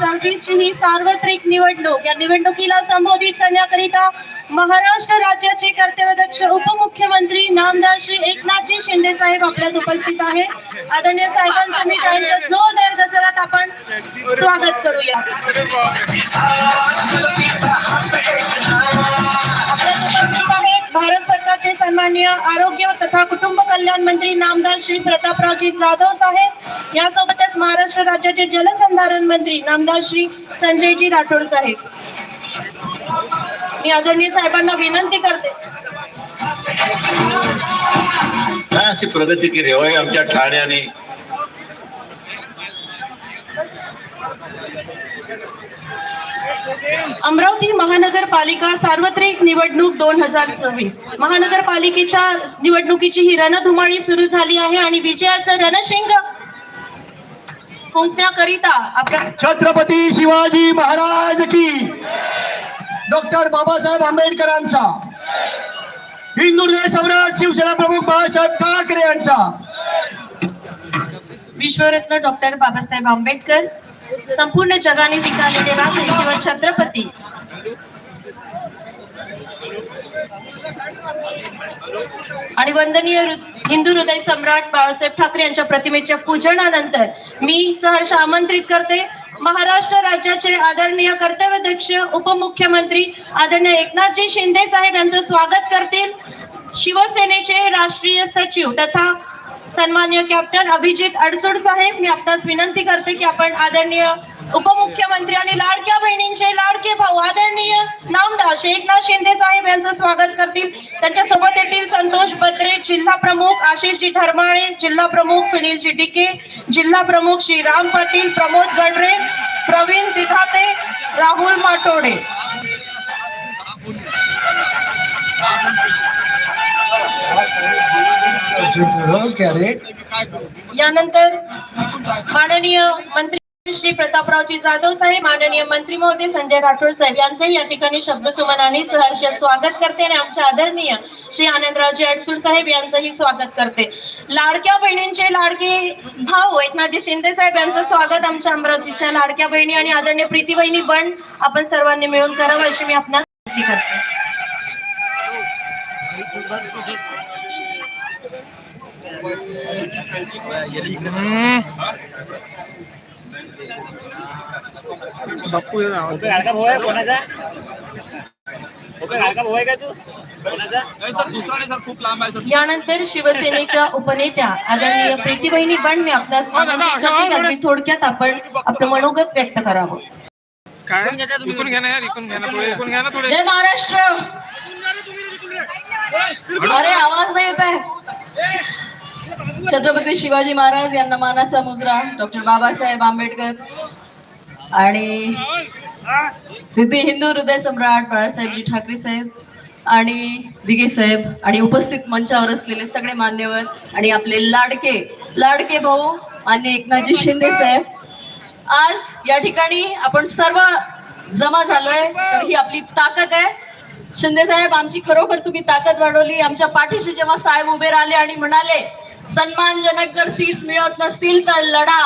दोन ही सार्वत्रिक निवडणूक. या निवडणुकीला संबोधित करण्याकरिता महाराष्ट्र राज्याचे कर्तव्यदक्ष उपमुख्यमंत्री नामदार श्री एकनाथजी शिंदे साहेब आपल्यात उपस्थित आहे आदरणीय साहेबांचं मी त्यांच्या जोरदार गजरात आपण स्वागत करूया. सरकारचे आरोग्य तथा कुटुंब कल्याण मंत्री नामदार श्री प्रतापरावजी जाधव साहेब यासोबतच महाराष्ट्र राज्याचे जलसंधारण मंत्री नामदार श्री संजयजी राठोड साहेब. मी आदरणीय साहेबांना विनंती करते. अशी प्रगती केली होय आमच्या ठाण्याने अमरावती महानगरपालिका सार्वत्रिक निवडणूक दोन हजार सव्वीस. महानगरपालिकेच्या निवडणुकीची ही रणधुमाळी सुरू झाली आहे आणि विजयाचं रणशिंग फुंकण्याकरिता आपल्या छत्रपती शिवाजी महाराज की डॉक्टर बाबासाहेब आंबेडकरांचा हिंदू सम्राट शिवसेना प्रमुख बाळासाहेब ठाकरे यांचा. विश्वरत्न डॉक्टर बाबासाहेब आंबेडकर संपूर्ण जगाने स्वीकारलेले राजे किंवा छत्रपती. आणि वंदनीय हिंदू हृदय सम्राट बाळासाहेब ठाकरे यांच्या प्रतिमेच्या पूजनानंतर मी सहर्ष आमंत्रित करते. महाराष्ट्र राज्याचे आदरणीय कर्तव्यध्यक्ष उपमुख्यमंत्री आदरणीय एकनाथजी शिंदे साहेब यांचं स्वागत करतील शिवसेनेचे राष्ट्रीय सचिव तथा सन्मान्य कॅप्टन अभिजित अडसूड साहेब मी आपणास विनंती करते की आपण आदरणीय उपमुख्यमंत्री आणि लाडक्या बहिणींचे लाडके भाऊ आदरणीय नामदास शेखनाथ एकनाथ शिंदे साहेब यांचं स्वागत करतील. त्यांच्यासोबत येतील संतोष बत्रे जिल्हा प्रमुख आशिषजी धर्माळे जिल्हा प्रमुख सुनीलजी डिके जिल्हा प्रमुख श्री राम पाटील प्रमोद गडरे प्रवीण दिधाते राहुल माटोडे. यानंतर माननीय मंत्री श्री प्रतापरावजी जाधव साहेब माननीय मंत्री महोदय संजय राठोड साहेब यांचंही या ठिकाणी शब्दसुमनाने सहर्ष स्वागत करते आणि आमचे आदरणीय श्री आनंदरावजी अडसूर साहेब यांचंही स्वागत करते. लाडक्या बहिणींचे लाडके भाऊ एकनाथजी शिंदे साहेब यांचं स्वागत आमच्या अमरावतीच्या लाडक्या बहिणी आणि आदरणीय प्रीती बहिणी बन आपण सर्वांनी मिळून करावं अशी मी आपणास करते. ओपे लाडका भाऊ आहे कोणाचा ओपे लाडका भाऊ आहे का तू कोणाचा यानंतर शिवसेनेच्या उपनेत्या आदरणीय प्रीती बहिणी बंड मी अगदी थोडक्यात आपण आपलं मनोगत व्यक्त करावं जय महाराष्ट्र! अरे आवाज नाही येत आहे. छत्रपती शिवाजी महाराज यांना मानाचा मुजरा डॉक्टर बाबासाहेब आंबेडकर आणि हिंदू हृदय सम्राट बाळासाहेबजी ठाकरे साहेब आणि दिगे साहेब आणि उपस्थित मंचावर असलेले सगळे मान्यवर आणि आपले लाडके लाडके भाऊ मान्य एकनाथजी शिंदे साहेब. आज या ठिकाणी आपण सर्व जमा झालोय तर ही आपली ताकद आहे. शिंदे साहेब आमची खरोखर तुम्ही ताकद वाढवली. आमच्या पाठीशी जेव्हा साहेब उभे राहिले आणि म्हणाले सन्मानजनक जर सीट्स मिळत नसतील तर लढा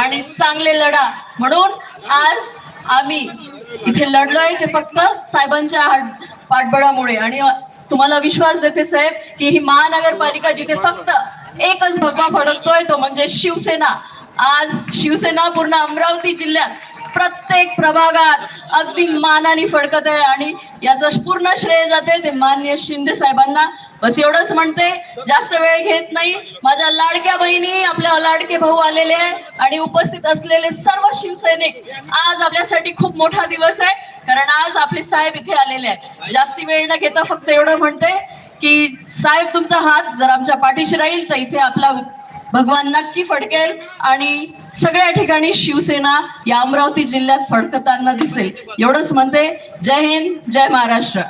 आणि चांगले लढा. म्हणून आज आम्ही इथे लढलोय. ते फक्त साहेबांच्या पाठबळामुळे. आणि तुम्हाला विश्वास देते साहेब की ही महानगरपालिका जिथे फक्त एकच भगवा फडकतोय तो म्हणजे शिवसेना. आज शिवसेना पूर्ण अमरावती जिल्ह्यात प्रत्येक प्रभागात अगदी मानाने फडकत आहे आणि याचं पूर्ण श्रेय जाते ते मान्य शिंदे साहेबांना. बस एवढंच म्हणते जास्त वेळ घेत नाही. माझ्या लाडक्या बहिणी आपल्या लाडके भाऊ आलेले आहे आणि उपस्थित असलेले सर्व शिवसैनिक आज आपल्यासाठी खूप मोठा दिवस आहे कारण आज आपले साहेब इथे आलेले आहे जास्ती वेळ न घेता फक्त एवढं म्हणते की साहेब तुमचा हात जर आमच्या पाठीशी राहील तर इथे आपला भगवान नक्की फडकेल आणि सगळ्या ठिकाणी शिवसेना या अमरावती जिल्ह्यात फडकताना दिसेल. एवढंच म्हणते जय हिंद जय महाराष्ट्र.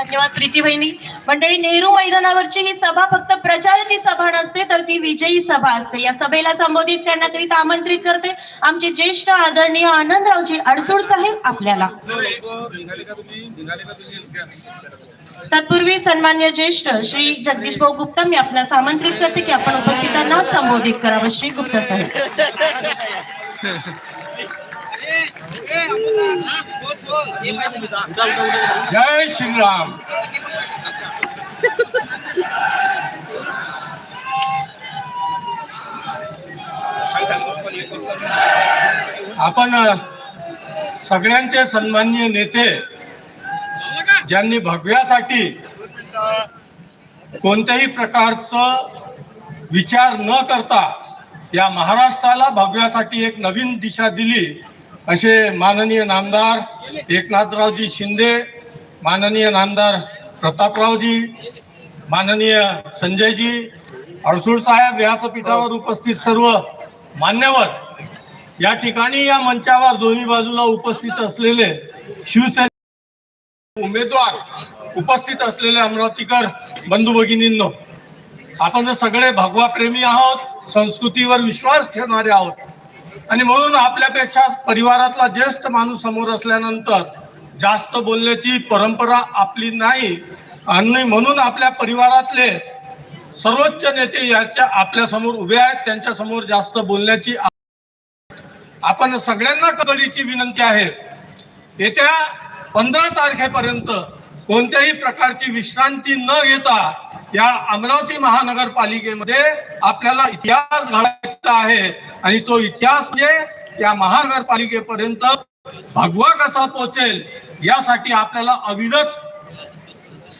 धन्यवाद प्रीती बहिणी. मंडळी नेहरू मैदानावरची ही सभा फक्त प्रचाराची सभा नसते तर ती विजयी सभा असते. या सभेला संबोधित करण्याकरिता आमंत्रित करते आमचे ज्येष्ठ आदरणीय आनंदरावजी अडसूळ साहेब आपल्याला. तत्पूर्वी सन्मान्य ज्येष्ठ श्री जगदीश भाऊ गुप्ता मी आपल्यास आमंत्रित करते की आपण उपस्थितांना संबोधित करावं. श्री गुप्ता साहेब. जय श्रीराम। आपण सगळ्यांचे सन्माननीय नेते ज्यांनी भगव्यासाठी कोणत्याही प्रकारचं विचार न करता या महाराष्ट्राला भगव्यासाठी एक नवीन दिशा दिली असे माननीय नामदार एकनाथरावजी शिंदे माननीय नामदार प्रतापरावजी माननीय संजयजी अडसूळ साहेब व्यासपीठावर उपस्थित सर्व मान्यवर या ठिकाणी या मंचावर दोन्ही बाजूला उपस्थित असलेले शिवसेना उमेदवार उपस्थित असलेले अमरावतीकर बंधू भगिनींनो आपण जर सगळे भगवा प्रेमी आहोत संस्कृतीवर विश्वास ठेवणारे आहोत आणि म्हणून आपल्यापेक्षा परिवारातला ज्येष्ठ माणूस समोर असल्यानंतर जास्त बोलण्याची परंपरा आपली नाही. आणि म्हणून आपल्या परिवारातले सर्वोच्च नेते याच्या आपल्यासमोर उभे आहेत. त्यांच्यासमोर जास्त बोलण्याची आपण सगळ्यांना कबड्डीची विनंती आहे. येत्या पंधरा तारखेपर्यंत कोणत्याही प्रकारची विश्रांती न घेता या अमरावती महानगरपालिकेमध्ये आपल्याला इतिहास घडायचा आहे. आणि तो इतिहास म्हणजे या महानगरपालिकेपर्यंत भगवा कसा पोचेल यासाठी आपल्याला अविरत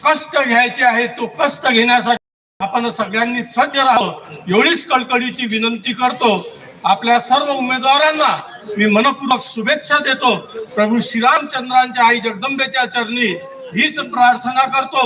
कष्ट घ्यायचे आहे तो कष्ट घेण्यासाठी आपण सगळ्यांनी सज्ज राहावं. एवढीच कळकळीची विनंती करतो. आपल्या सर्व उमेदवारांना मी मनपूर्वक शुभेच्छा देतो. प्रभू श्रीरामचंद्रांच्या आई जगदंबेच्या चरणी हीच प्रार्थना करतो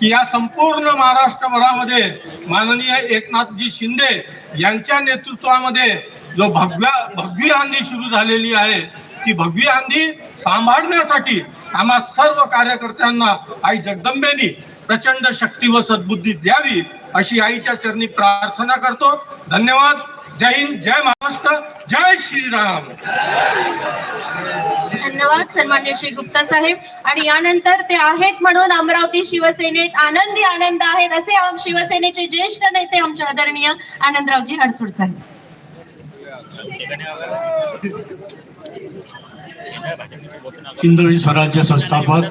की या संपूर्ण महाराष्ट्रभरामध्ये माननीय एकनाथजी शिंदे यांच्या नेतृत्वामध्ये जो भगव्या भगवी आंधी सुरू झालेली आहे ती भगवी आंधी सांभाळण्यासाठी आम्हा सर्व कार्यकर्त्यांना आई जगदंबेनी प्रचंड शक्ती व सद्बुद्धी द्यावी अशी आईच्या चरणी प्रार्थना करतो. धन्यवाद. जय हिंद जय महाराष्ट्र जय श्रीराम. धन्यवाद. सन्मान्य श्री गुप्ता साहेब. आणि यानंतर ते आहेत म्हणून अमरावती शिवसेनेत आनंदी आनंद आहेत असे शिवसेनेचे ज्येष्ठ नेते आमचे आदरणीय आनंदरावजी हडसूड साहेब. हिंदवी स्वराज्य संस्थापक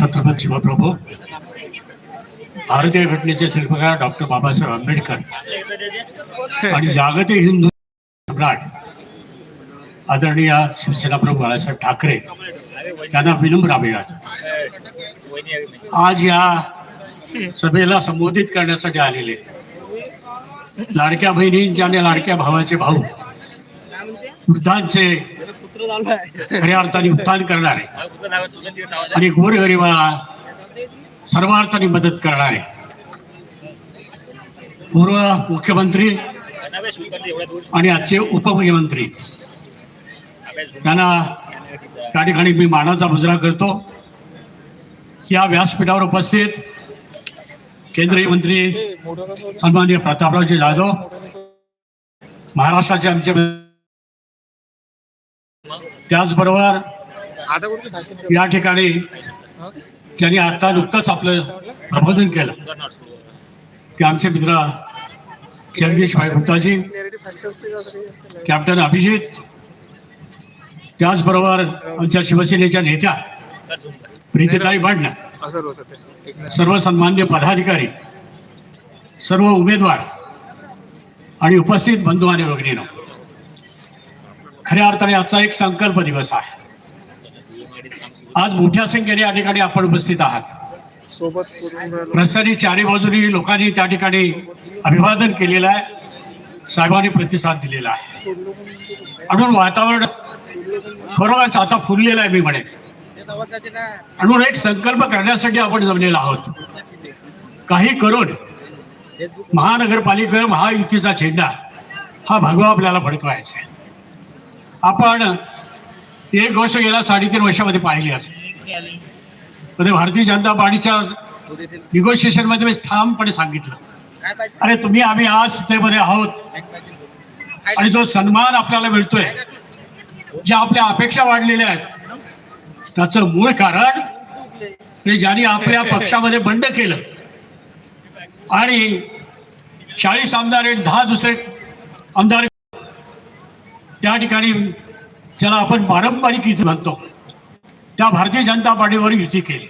छत्रपती शिवप्रभू भारतीय घटनेचे शिल्पकार डॉक्टर बाबासाहेब आंबेडकर. आणि जागतिक हिंदू सम्राट आदरणीय शिवसेना प्रमुख बाळासाहेब ठाकरे यांना विनम्र अभिवादन. आज या सभेला संबोधित करण्यासाठी आलेले लाडक्या बहिणींच्या आणि लाडक्या भावाचे भाऊ वृद्धांचे खऱ्या अर्थाने उत्थान करणारे आणि गोरगरिबाला सर्वार्थाने मदत करणारे पूर्व मुख्यमंत्री आणि आजचे उपमुख्यमंत्री त्यांना त्या ठिकाणी मी मानाचा मुजरा करतो. या व्यासपीठावर उपस्थित केंद्रीय मंत्री सन्माननीय प्रतापरावजी जाधव महाराष्ट्राचे आमचे त्याचबरोबर या ठिकाणी ज्यांनी आता नुकतंच आपलं प्रबोधन केलं. ते आमचे मित्र जगदीश भाई गुप्ताजी कॅप्टन अभिजित त्याचबरोबर आमच्या शिवसेनेच्या नेत्या प्रीतीताई भांडणं सर्व सन्मान्य पदाधिकारी सर्व उमेदवार आणि उपस्थित बंधू आणि भगिनीनो खऱ्या अर्थाने आजचा एक संकल्प दिवस आहे. आज मोठ्या संख्येने या ठिकाणी आपण उपस्थित आहात. रस्त्याने चारी बाजूनी लोकांनी त्या ठिकाणी अभिवादन केलेलं आहे. साहेबांनी प्रतिसाद दिलेला आहे. म्हणून वातावरण खरोखरच आता फुललेलं आहे मी म्हणेन म्हणून एक संकल्प करण्यासाठी आपण जमलेलो आहोत. काही करून महानगरपालिका महायुतीचा झेंडा हा भगवा आपल्याला फडकवायचा आहे. आपण एक गोष्ट गेल्या साडेतीन वर्षामध्ये पाहिली असेल. म्हणजे भारतीय जनता पार्टीच्या निगोशिएशनमध्ये मी ठामपणे सांगितलं. अरे तुम्ही आम्ही आज त्यामध्ये आहोत. आणि जो सन्मान आपल्याला मिळतोय ज्या आपल्या अपेक्षा वाढलेल्या आहेत त्याचं मूळ कारण ते ज्यांनी आपल्या पक्षामध्ये बंड केलं आणि चाळीस आमदार दहा दुसरे आमदार त्या ठिकाणी ज्याला आपण पारंपरिक युती म्हणतो त्या भारतीय जनता पार्टीवर युती केली.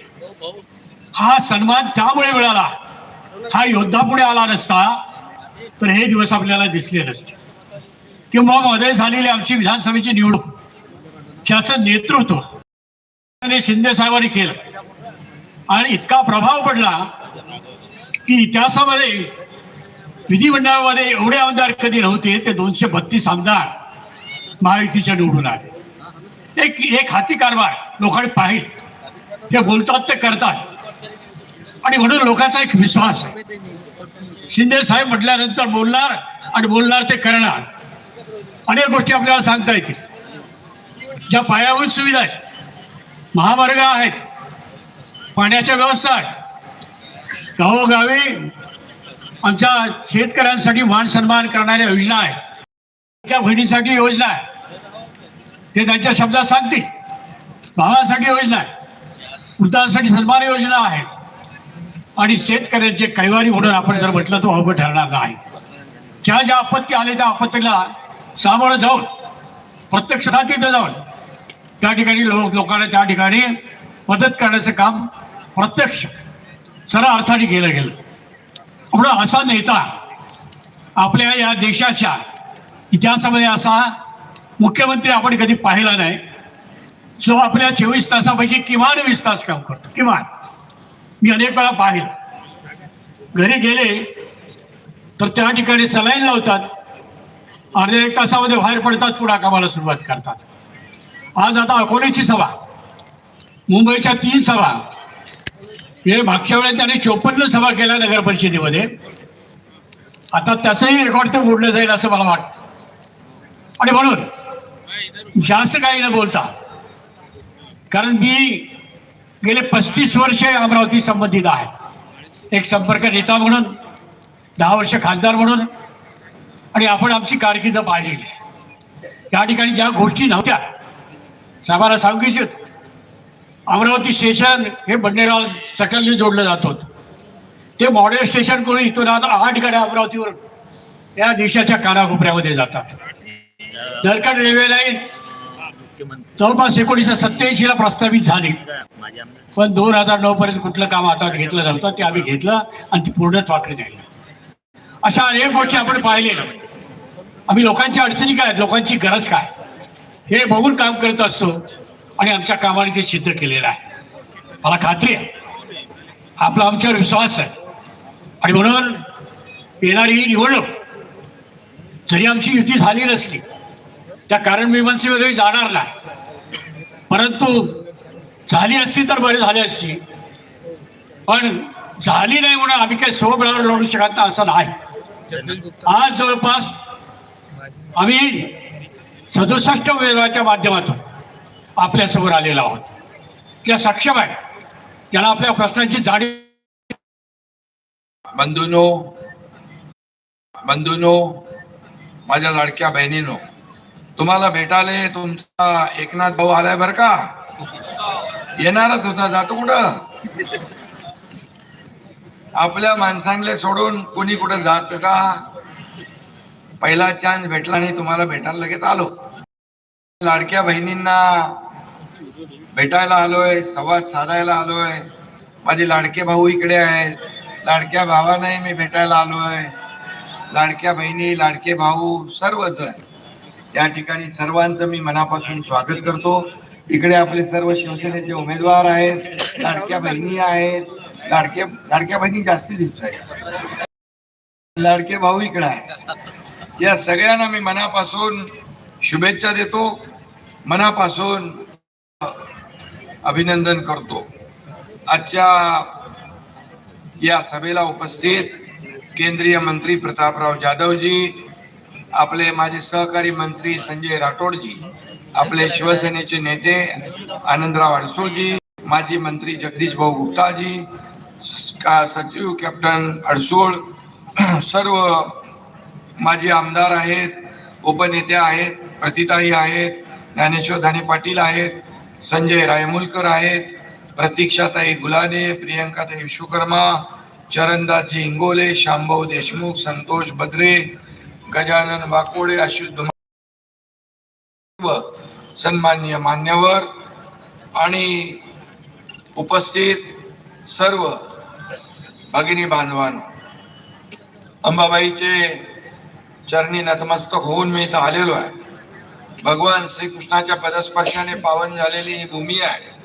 हा सन्मान त्यामुळे मिळाला हा योद्धा पुढे आला नसता तर हे दिवस आपल्याला दिसले नसते. किंवा मध्ये झालेली आमची विधानसभेची निवडणूक ज्याचं नेतृत्व शिंदे साहेबांनी केलं. आणि इतका प्रभाव पडला की इतिहासामध्ये विधिमंडळामध्ये एवढे आमदार कधी नव्हते ते दोनशे बत्तीस आमदार महायुतीच्या निवडून आले. एक एक हाती कारभार लोकांनी पाहिजे ते बोलतात ते करतात. आणि म्हणून लोकांचा एक विश्वास आहे. शिंदे साहेब म्हटल्यानंतर बोलणार आणि बोलणार ते करणार. अनेक गोष्टी आपल्याला सांगता येतील. ज्या पायाभूत सुविधा आहेत महामार्ग आहेत पाण्याच्या व्यवस्था आहेत. गावोगावी आमच्या शेतकऱ्यांसाठी मान सन्मान करणाऱ्या योजना आहेत. त्या बहिणीसाठी योजना आहे ते त्यांच्या शब्दात सांगतील. भावासाठी योजना आहे वृद्धांसाठी सन्मान योजना आहे आणि शेतकऱ्यांचे कैवारी म्हणून आपण जर म्हटलं तर अवघड ठरणार नाही. ज्या ज्या आपत्ती आले त्या आपत्तीला सामोरं जाऊन प्रत्यक्ष तिथं जाऊन त्या ठिकाणी लोक लोकांना त्या ठिकाणी मदत करण्याचं काम प्रत्यक्ष सरळ अर्थाने केलं गेलं. म्हणून असा नेता आपल्या या देशाच्या इतिहासामध्ये असा मुख्यमंत्री आपण कधी पाहिला नाही. जो आपल्या चोवीस तासापैकी किमान वीस तास काम करतो. किमान. मी अनेक वेळा पाहिलं. घरी गेले तर त्या ठिकाणी सलाईन लावतात. अर्ध्या एक तासामध्ये बाहेर पडतात पुन्हा कामाला सुरुवात करतात. आज आता अकोल्याची सभा मुंबईच्या तीन सभा. हे मागच्या वेळेला त्याने चोपन्न सभा केल्या नगर परिषदेमध्ये. आता त्याचंही रेकॉर्ड ते मोडलं जाईल असं मला वाटतं. आणि म्हणून जास्त काही न बोलता कारण मी गेले पस्तीस वर्षे अमरावती संबंधित आहे. एक संपर्क नेता म्हणून दहा वर्ष खासदार म्हणून आणि आपण आमची कारकिर्द पाहिलेली आहे. या ठिकाणी ज्या गोष्टी नव्हत्या साहेबांना सांगू इच्छित. अमरावती स्टेशन हे बंडेराव सटलने जोडलं जात होतं. ते मॉडेल स्टेशन करून इथून आता आठ गाड्या अमरावतीवर या देशाच्या कानाकोपऱ्यामध्ये जातात. दरकड रेल्वे लाईन जवळपास एकोणीसशे सत्याऐंशीला प्रस्तावित झाली. पण दोन हजार नऊ पर्यंत कुठलं काम हातात घेतलं नव्हतं ते आम्ही घेतलं आणि ती पूर्णत्वाकडे नेलं अशा अनेक गोष्टी आपण पाहिलेल्या. आम्ही लोकांच्या अडचणी काय लोकांची गरज काय? हे बघून काम करत असतो आणि आमच्या कामाने ते सिद्ध केलेलं आहे. मला खात्री आहे. आपला आमच्यावर विश्वास आहे. आणि म्हणून येणारी ही निवडणूक जरी आमची युती झाली नसली त्या कारण मीमांसेमध्ये जाणार नाही. परंतु झाली असती तर बरी झाली असती. पण झाली नाही म्हणून आम्ही काही स्वबळावर लढू शकत नाही असं नाही. आज जवळपास आम्ही सदुसष्ट वेळाच्या माध्यमातून आपल्यासमोर आलेलो आहोत. त्या सक्षम आहे त्यांना आपल्या प्रश्नांची जाणीव बंधूनो बंधूनो माझ्या लाडक्या बहिणीनो तुम्हाला भेटाले तुमचा एकनाथ भाऊ आलाय बर का? येणारच होता जातो कुठं? आपल्या माणसांले सोडून कोणी कुठं जात का? पहिला चान्स भेटला नाही तुम्हाला भेटायला लगेच आलो. लाडक्या बहिणींना भेटायला आलोय संवाद साधायला आलोय. माझे लाडके भाऊ इकडे आहेत. लाडक्या भावाने मी भेटायला आलोय. लाडक्या बहिणी लाडके भाऊ सर्वजण. या ठिकाणी सर्वांचं मी मनापासून स्वागत करतो. इकडे आपले सर्व शिवसेनेचे उमेदवार आहेत लाडक्या बहिणी आहेत लाडक्या लाडक्या बहिणी जास्ती दिसत आहेत. लाडके भाऊ इकडे आहेत या सगळ्यांना मी मनापासून शुभेच्छा देतो. मनापासून अभिनंदन करतो. आजच्या या सभेला उपस्थित केंद्रीय मंत्री प्रतापराव जाधवजी आपले माझे सहकारी मंत्री संजय राठोडजी आपले शिवसेनेचे नेते आनंदराव अडसूळजी माजी मंत्री जगदीश भाऊ गुप्ताजी का सचिव कॅप्टन अडसूळ सर्व माजी आमदार आहेत उपनेते आहेत प्रतिताई आहेत ज्ञानेश्वर धाने पाटील आहेत संजय रायमुलकर आहेत प्रतीक्षाताई गुलाने प्रियंकाताई विश्वकर्मा चरणदासजी इंगोले शांभाऊ देशमुख संतोष बद्रे गजानन वाकोडे आशुष धुमा मान्यवर आणि उपस्थित सर्व भगिनी बांधवांनो अंबाबाईचे चरणी नतमस्तक होऊन मी इथं आलेलो आहे. भगवान श्रीकृष्णाच्या पदस्पर्शाने पावन झालेली ही भूमी आहे.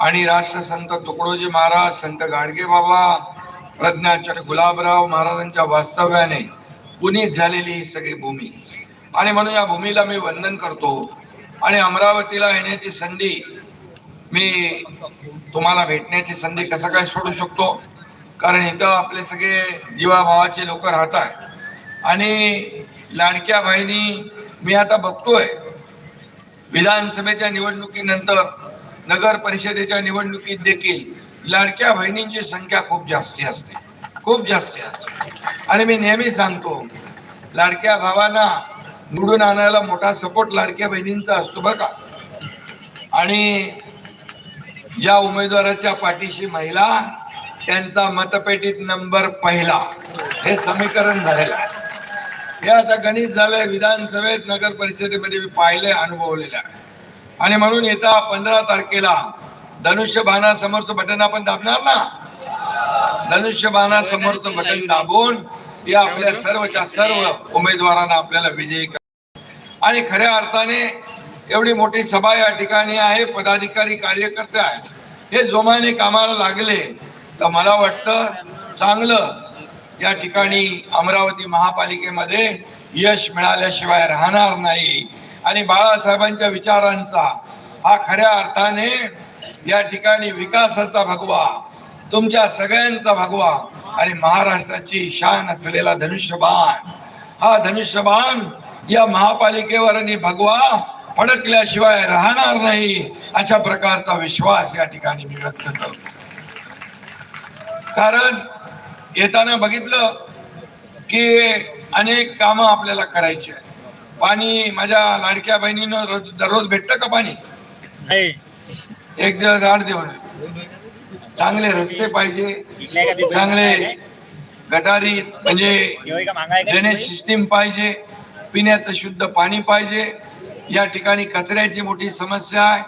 आणि राष्ट्रसंत तुकडोजी महाराज संत गाडगे बाबा प्रज्ञाचार्य गुलाबराव महाराजांच्या वास्तव्याने पुनीत झालेली ही सगळी भूमी. आणि म्हणून या भूमीला मी वंदन करतो. आणि अमरावतीला येण्याची संधी मी तुम्हाला भेटण्याची संधी कसं काय सोडू शकतो? कारण इथं आपले सगळे जीवाभावाचे लोक राहत आहेत आणि लाडक्या बहिणी मी आता बघतोय विधानसभेच्या निवडणुकीनंतर नगर परिषदेच्या निवडणुकीत देखील लाडक्या बहिणींची संख्या खूप जास्ती असते. खूप जास्त असते. आणि मी नेहमी सांगतो लाडक्या भावांना निवडून आणायला मोठा सपोर्ट लाडक्या बहिणींचा असतो बघा आणि ज्या उमेदवाराच्या पाठीशी महिला त्यांचा मतपेटीत नंबर पहिला. हे समीकरण झालेलं आहे. हे आता गणित झालंय विधानसभेत नगर परिषदेमध्ये मी पाहिले अनुभवलेलं आहे आणि म्हणून येता पंधरा तारखेला धनुष्यबाणा समोरचं बटन आपण दाबणार ना? धनुष्यबाणा समोरचं बटन दाबून या आपल्या सर्वच्या सर्व उमेदवारांना आपल्याला विजयी करा आणि खऱ्या अर्थाने एवढी मोठी सभा या ठिकाणी आहे पदाधिकारी कार्यकर्ते आहेत. हे जोमाने कामाला लागले तर मला वाटतं चांगलं या ठिकाणी अमरावती महापालिकेमध्ये यश मिळाल्याशिवाय राहणार नाही. आणि बाळासाहेबांच्या विचारांचा हा खऱ्या अर्थाने या ठिकाणी विकासाचा भगवा तुमच्या सगळ्यांचा भगवा आणि महाराष्ट्राची शान असलेला धनुष्यबाण. हा धनुष्यबाण या महापालिकेवर आणि भगवा फडकल्याशिवाय राहणार नाही अशा प्रकारचा विश्वास या ठिकाणी मी व्यक्त करतो. कारण येताना बघितलं की अनेक कामं आपल्याला करायची आहे पाणी माझ्या लाडक्या बहिणीनं रोज दररोज भेटतं का पाणी? एक दिवस आठ दिवस चांगले रस्ते पाहिजे. चांगले गटारी म्हणजे ड्रेनेज सिस्टीम पाहिजे. पिण्याचं शुद्ध पाणी पाहिजे. या ठिकाणी कचऱ्याची मोठी समस्या आहे.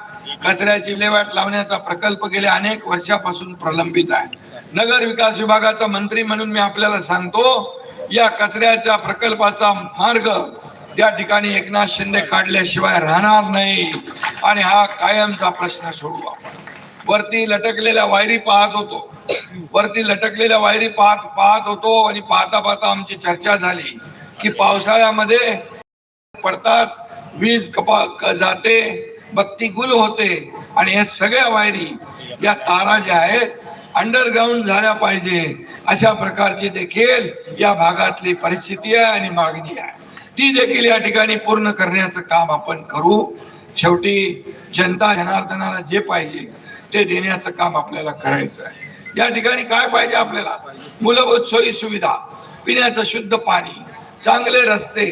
कचऱ्याची विल्हेवाट लावण्याचा प्रकल्प गेल्या अनेक वर्षापासून प्रलंबित आहे. नगर विकास विभागाचा मंत्री म्हणून मी आपल्याला सांगतो या कचऱ्याच्या प्रकल्पाचा मार्ग या ठिकाणी एकनाथ शिंदे काढल्याशिवाय राहणार नाही. आणि हा कायमचा प्रश्न सोडू आपण. वरती लटकलेल्या वायरी पाहत होतो. वरती लटकलेल्या वायरी पाहत पाहत होतो आणि पाहता पाहता आमची चर्चा झाली की पावसाळ्यामध्ये पडतात वीज कपा जाते बत्ती गुल होते आणि या सगळ्या वायरी या तारा ज्या आहेत अंडरग्राऊंड झाल्या पाहिजे अशा प्रकारची देखील या भागातली परिस्थिती आहे आणि मागणी आहे. ती देखील या ठिकाणी पूर्ण करण्याचं काम आपण करू. शेवटी जनता जनार्दनाला जे पाहिजे ते देण्याचं काम आपल्याला करायचं आहे. या ठिकाणी काय पाहिजे आपल्याला? मूलभूत सोयी सुविधा पिण्याचं शुद्ध पाणी चांगले रस्ते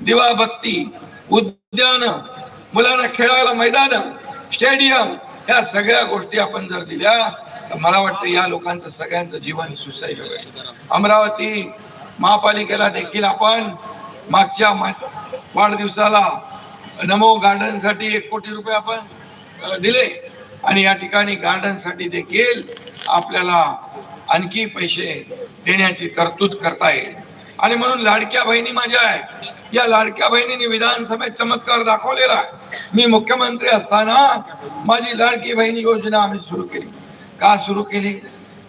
दिवाबत्ती उद्यान मुलांना खेळायला मैदान स्टेडियम या सगळ्या गोष्टी आपण जर दिल्या तर मला वाटतं या लोकांचं सगळ्यांचं जीवन सुसह्य होईल. अमरावती महापालिकेला देखील आपण मागच्या मा- वाढदिवसाला नमो गार्डनसाठी एक कोटी रुपये आपण दिले. आणि या ठिकाणी गार्डनसाठी देखील आपल्याला आणखी पैसे देण्याची तरतूद करता येईल. आणि म्हणून लाडक्या बहिणी माझ्या आहेत या लाडक्या बहिणीने विधानसभेत चमत्कार दाखवलेला आहे. मी मुख्यमंत्री असताना माझी लाडकी बहिणी योजना आम्ही सुरू केली. का सुरू केली?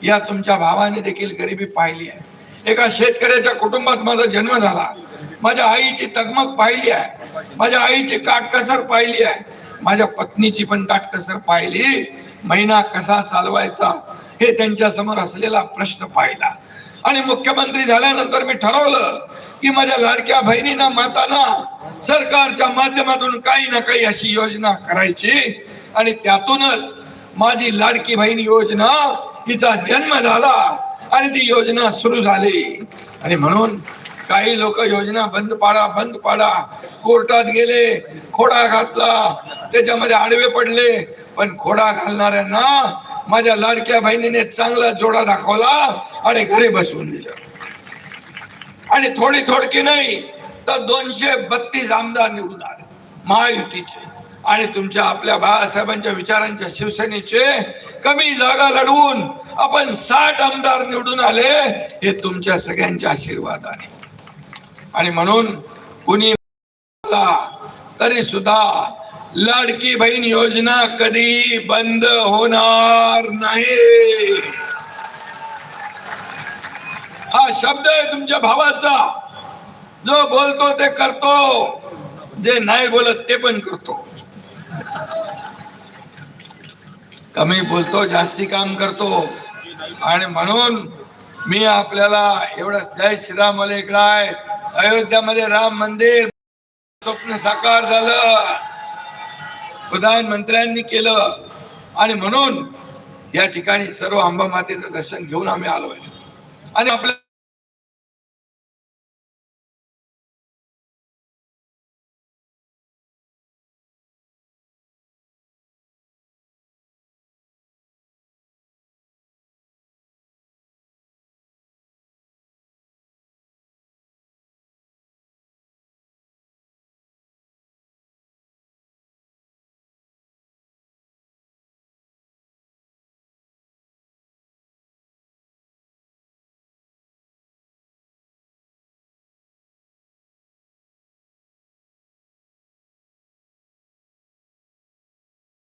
या तुमच्या भावाने देखील गरिबी पाहिली आहे. एका शेतकऱ्याच्या कुटुंबात माझा जन्म झाला. माझ्या आईची तगमग पाहिली आहे. माझ्या आईची काटकसर पाहिली आहे. माझ्या पत्नीची पण काटकसर पाहिली. महिना कसा चालवायचा हे त्यांच्यासमोर असलेला प्रश्न पाहिला. आणि मुख्यमंत्री झाल्यानंतर मी ठरवलं की माझ्या लाडक्या बहिणींना माताना सरकारच्या माध्यमातून काही ना काही अशी योजना करायची. आणि त्यातूनच माझी लाडकी बहीण योजना हिचा जन्म झाला आणि ती योजना सुरू झाली. आणि म्हणून काही लोक योजना बंद पाडा बंद पाडा. कोर्टात गेले खोडा घातला. त्याच्यामध्ये आडवे पडले. पण खोडा घालणाऱ्यांना माझ्या लाडक्या बहिणीने चांगला जोडा दाखवला आणि घरी बसवून दिलं. आणि थोडी थोडकी नाही तर दोनशे बत्तीस आमदार निवडून आले महायुतीचे. आणि तुमच्या आपल्या बाळासाहेबांच्या विचारांच्या शिवसेनेचे कमी जागा लढवून आपण साठ आमदार निवडून आले हे तुमच्या सगळ्यांच्या आशीर्वादाने. आणि म्हणून कुणी तरी सुद्धा लाडकी बहीण योजना कधी बंद होणार नाही. हा शब्द आहे तुमच्या भावाचा. जो बोलतो ते करतो जे नाही बोलत ते पण करतो. कमी बोलतो जास्ती काम करतो. आणि म्हणून मी आपल्याला एवढं जय श्रीराम अलेकडाय अयोध्यामध्ये राम मंदिर स्वप्न साकार झालं. प्रधानमंत्र्यांनी केलं. आणि म्हणून या ठिकाणी सर्व अंबा मातेचं दर्शन घेऊन आम्ही आलो आहे. आणि आपल्या